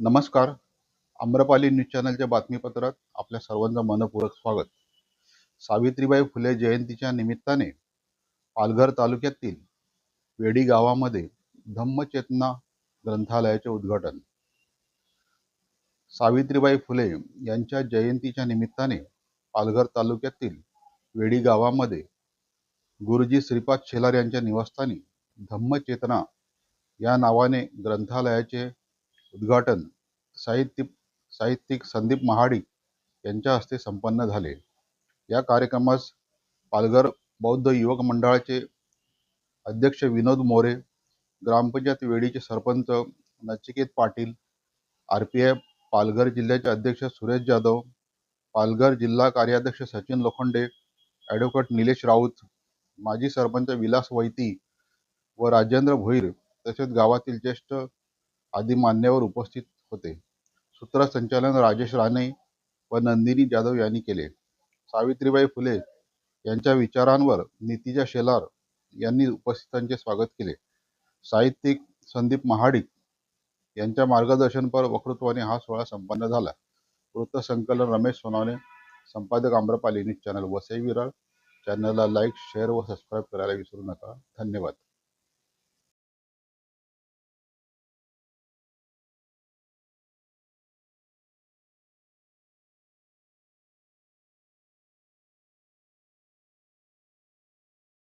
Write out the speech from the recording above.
नमस्कार. आम्रपाली न्यूज चॅनलच्या बातमीपत्रात आपल्या सर्वांचं मनपूरक स्वागत. सावित्रीबाई फुले जयंतीच्या निमित्ताने पालघर तालुक्यातील वेडी गावामध्ये धम्मचेतना ग्रंथालयाचे उद्घाटन. सावित्रीबाई फुले यांच्या जयंतीच्या निमित्ताने पालघर तालुक्यातील वेडी गावामध्ये गुरुजी श्रीपाद शेलार यांच्या निवासस्थानी धम्मचेतना या नावाने ग्रंथालयाचे उद्घाटन साहित्य साहित्यिक संदीप महाडिक यांच्या हस्ते संपन्न झाले. या कार्यक्रमास पालघर बौद्ध युवक मंडळाचे अध्यक्ष विनोद मोरे ग्रामपंचायत वेडीचे sarpanch Nachiket Patil R P I Palghar जिल्ह्याचे अध्यक्ष सुरेश जाधव पालघर जिल्हा कार्याध्यक्ष सचिन लोखंडे ॲडव्होकेट निलेश राऊत माजी सरपंच विलास वैती व राजेंद्र भोईर तसेच गावातील ज्येष्ठ आदी मान्यवर उपस्थित होते. सूत्रसंचालन राजेश राणे व नंदिनी जाधव यांनी केले. सावित्रीबाई फुले यांच्या विचारांवर नितीजा शेलार यांनी उपस्थितांचे स्वागत केले. साहित्यिक संदीप महाडिक यांच्या मार्गदर्शनपर वक्तृत्वाने हा सोहळा संपन्न झाला. वृत्तसंकलन रमेश सोनवणे संपादक आम्रपाली न्यूज चॅनल वसई विरार चॅनलला लाईक शेअर व सबस्क्राईब करायला विसरू नका. धन्यवाद.